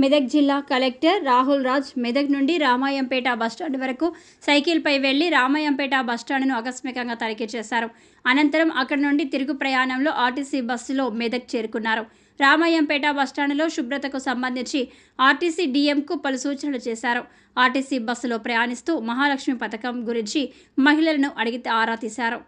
మెదక్ జిల్లా కలెక్టర్ రాహుల్ రాజ్ మెదక్ నుండి రామాయంపేట బస్టాండ్ వరకు సైకిల్పై వెళ్ళి రామాయంపేట బస్టాండ్ను ఆకస్మికంగా తనిఖీ చేశారు. అనంతరం అక్కడి నుండి తిరుగు ప్రయాణంలో ఆర్టీసీ బస్సులో మెదక్ చేరుకున్నారు. రామాయంపేట బస్టాండ్లో శుభ్రతకు సంబంధించి ఆర్టీసీ డీఎంకు పలు సూచనలు చేశారు. ఆర్టీసీ బస్సులో ప్రయాణిస్తూ మహాలక్ష్మి పథకం గురించి మహిళలను అడిగి ఆరా తీశారు.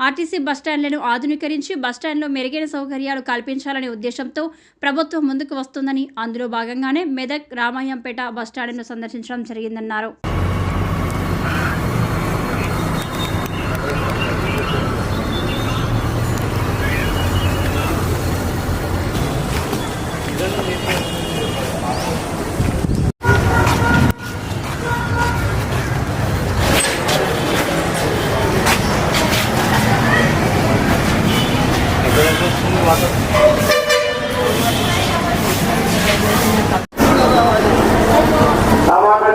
ఆర్టీసీ బస్టాండ్లను ఆధునీకరించి బస్టాండ్లో మెరుగైన సౌకర్యాలు కల్పించాలనే ఉద్దేశంతో ప్రభుత్వం ముందుకు వస్తుందని అందులో భాగంగానే మెదక్ రామాయంపేట బస్టాండ్ను సందర్శించడం జరిగిందన్నారు. আমাদের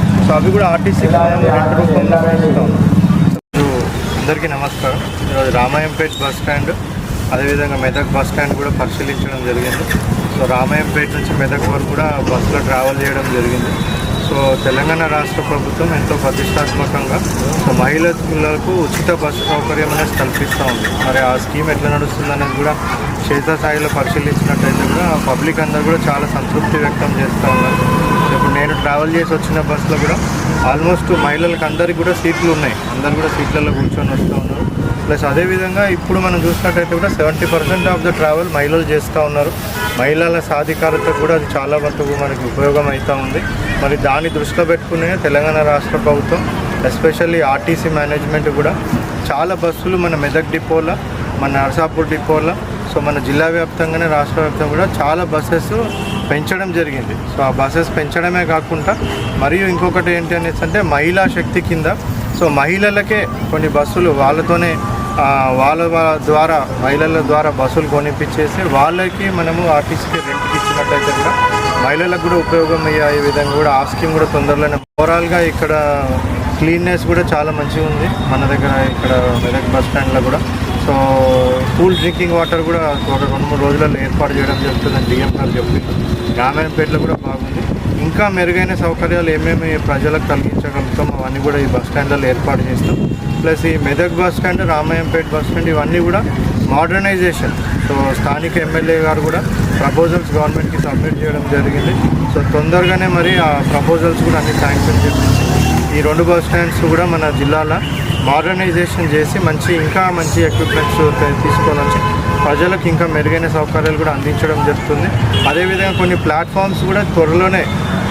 సో అవి కూడా ఆర్టీసీ రెంట్ రూపంలో పెంచుతాం అందరికీ నమస్కారం. ఈరోజు రామాయంపేట్ బస్ స్టాండ్ అదేవిధంగా మెదక్ బస్ స్టాండ్ కూడా పరిశీలించడం జరిగింది. సో రామాయంపేట నుంచి మెదక్ వరకు కూడా బస్సులో ట్రావెల్ చేయడం జరిగింది. సో తెలంగాణ రాష్ట్ర ప్రభుత్వం ఎంతో ప్రతిష్టాత్మకంగా సో మహిళలకు ఉచిత బస్సు సౌకర్యం అనేది కల్పిస్తూ ఉంది. మరి ఆ స్కీమ్ ఎట్లా నడుస్తుంది అనేది కూడా క్షేత్రస్థాయిలో పరిశీలించినట్టయితే కూడా పబ్లిక్ అందరూ కూడా చాలా సంతృప్తి వ్యక్తం చేస్తూ ఉన్నారు సో ఇప్పుడు నేను ట్రావెల్ చేసి వచ్చిన బస్సులో కూడా ఆల్మోస్ట్ మహిళలకు అందరికీ కూడా సీట్లు ఉన్నాయి. అందరు కూడా సీట్లలో కూర్చొని వస్తూ ఉన్నారు. ప్లస్ అదేవిధంగా ఇప్పుడు మనం చూసినట్టయితే కూడా seventy percent of the travel మహిళలు చేస్తూ ఉన్నారు. మహిళల సాధికారత కూడా అది చాలా వరకు మనకి ఉపయోగం అవుతూ ఉంది. మరి దాన్ని దృష్టిలో పెట్టుకునే తెలంగాణ రాష్ట్ర ప్రభుత్వం ఎస్పెషల్లీ ఆర్టీసీ మేనేజ్మెంట్ కూడా చాలా బస్సులు మన మెదక్ డిపోలో మన నర్సాపూర్ డిపోలో సో మన జిల్లా వ్యాప్తంగానే రాష్ట్ర వ్యాప్తంగా కూడా చాలా బస్సెస్ పెంచడం జరిగింది. సో ఆ బస్సెస్ పెంచడమే కాకుండా మరియు ఇంకొకటి ఏంటి అనేసి అంటే మహిళా శక్తి కింద. సో మహిళలకే కొన్ని బస్సులు వాళ్ళతోనే వాళ్ళ ద్వారా మహిళల ద్వారా బస్సులు కొనిపించేసి వాళ్ళకి మనము ఆర్టీసీకి రెంట్కి ఇచ్చినట్లయితే కూడా మహిళలకు కూడా ఉపయోగం అయ్యే విధంగా కూడా ఆ స్కీమ్ కూడా తొందరలోనే ఓవరాల్గా ఇక్కడ క్లీన్నెస్ కూడా చాలా మంచిగా ఉంది మన దగ్గర ఇక్కడ మెదక్ బస్ స్టాండ్లో కూడా. సో కూల్ డ్రింకింగ్ వాటర్ కూడా ఒక రెండు మూడు రోజులలో ఏర్పాటు చేయడం జరుగుతుందని డిఎం గారు చెప్పింది రామాయణపేటలో కూడా బాగుంది. ఇంకా మెరుగైన సౌకర్యాలు ఏమేమి ప్రజలకు కలిగించగలుగుతామో అవన్నీ కూడా ఈ బస్ స్టాండ్లలో ఏర్పాటు చేస్తాం. ప్లస్ ఈ Medak bus stand Ramayampet bus stand ఇవన్నీ కూడా మోడర్నైజేషన్. సో స్థానిక ఎమ్మెల్యే గారు కూడా ప్రపోజల్స్ గవర్నమెంట్కి సబ్మిట్ చేయడం జరిగింది. సో తొందరగానే మరి ఆ ప్రపోజల్స్ కూడా అన్ని శాంక్షన్ చేసి ఈ రెండు బస్ స్టాండ్స్ కూడా మన జిల్లాలో మోడర్నైజేషన్ చేసి మంచి ఇంకా మంచి ఎక్విప్మెంట్స్ తీసుకొని వచ్చి ప్రజలకు ఇంకా మెరుగైన సౌకర్యాలు కూడా అందించడం జరుగుతుంది. అదేవిధంగా కొన్ని ప్లాట్ఫామ్స్ కూడా త్వరలోనే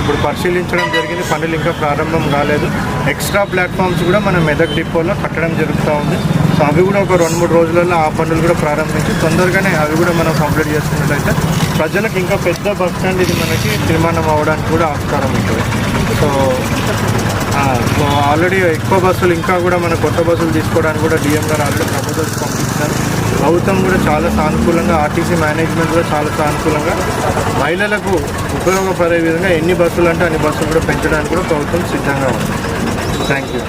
ఇప్పుడు పరిశీలించడం జరిగింది. పనులు ఇంకా ప్రారంభం కాలేదు. ఎక్స్ట్రా ప్లాట్ఫామ్స్ కూడా మన మెదక్ డిపోలో కట్టడం జరుగుతూ ఉంది. సో అవి కూడా ఒక రెండు మూడు రోజులలో ఆ పనులు కూడా ప్రారంభించి తొందరగానే అవి కూడా మనం కంప్లీట్ చేసుకున్నట్లయితే ప్రజలకు ఇంకా పెద్ద బస్ స్టాండ్ ఇది మనకి నిర్మాణం అవ్వడానికి కూడా ఆస్కారం ఉంటుంది. సో సో ఆల్రెడీ ఎక్కువ బస్సులు ఇంకా కూడా మన కొత్త బస్సులు తీసుకోవడానికి కూడా డిఎం గారు ఆల్రెడీ ప్రపోజల్స్ పంపించారు ప్రభుత్వం కూడా చాలా సానుకూలంగా ఆర్టీసీ మేనేజ్మెంట్ కూడా చాలా సానుకూలంగా మహిళలకు ఉపయోగపడే విధంగా ఎన్ని బస్సులు అంటే అన్ని బస్సులు కూడా పెంచడానికి కూడా ప్రభుత్వం సిద్ధంగా ఉంది. Thank you